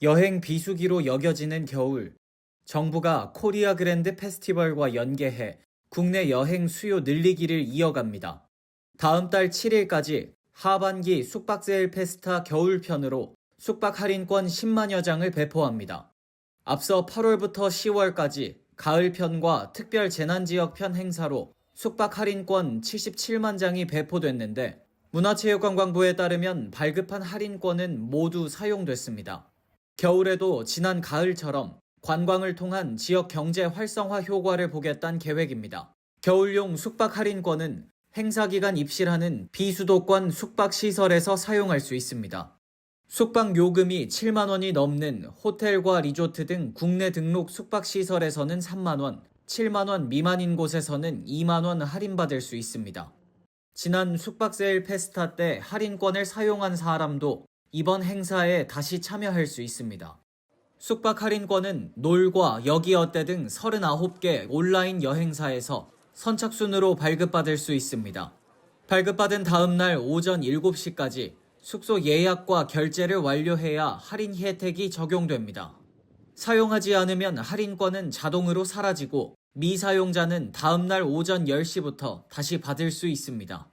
여행 비수기로 여겨지는 겨울. 정부가 코리아 그랜드 페스티벌과 연계해 국내 여행 수요 늘리기를 이어갑니다. 다음 달 7일까지 하반기 숙박세일 페스타 겨울편으로 숙박 할인권 10만여 장을 배포합니다. 앞서 8월부터 10월까지 가을편과 특별 재난지역편 행사로 숙박 할인권 77만 장이 배포됐는데 문화체육관광부에 따르면 발급한 할인권은 모두 사용됐습니다. 겨울에도 지난 가을처럼 관광을 통한 지역 경제 활성화 효과를 보겠다는 계획입니다. 겨울용 숙박 할인권은 행사 기간 입실하는 비수도권 숙박 시설에서 사용할 수 있습니다. 숙박 요금이 7만 원이 넘는 호텔과 리조트 등 국내 등록 숙박 시설에서는 3만 원, 7만 원 미만인 곳에서는 2만 원 할인받을 수 있습니다. 지난 숙박 세일 페스타 때 할인권을 사용한 사람도 이번 행사에 다시 참여할 수 있습니다. 숙박 할인권은 놀과 여기어때 등 39개 온라인 여행사에서 선착순으로 발급받을 수 있습니다. 발급받은 다음 날 오전 7시까지 숙소 예약과 결제를 완료해야 할인 혜택이 적용됩니다. 사용하지 않으면 할인권은 자동으로 사라지고 미사용자는 다음 날 오전 10시부터 다시 받을 수 있습니다.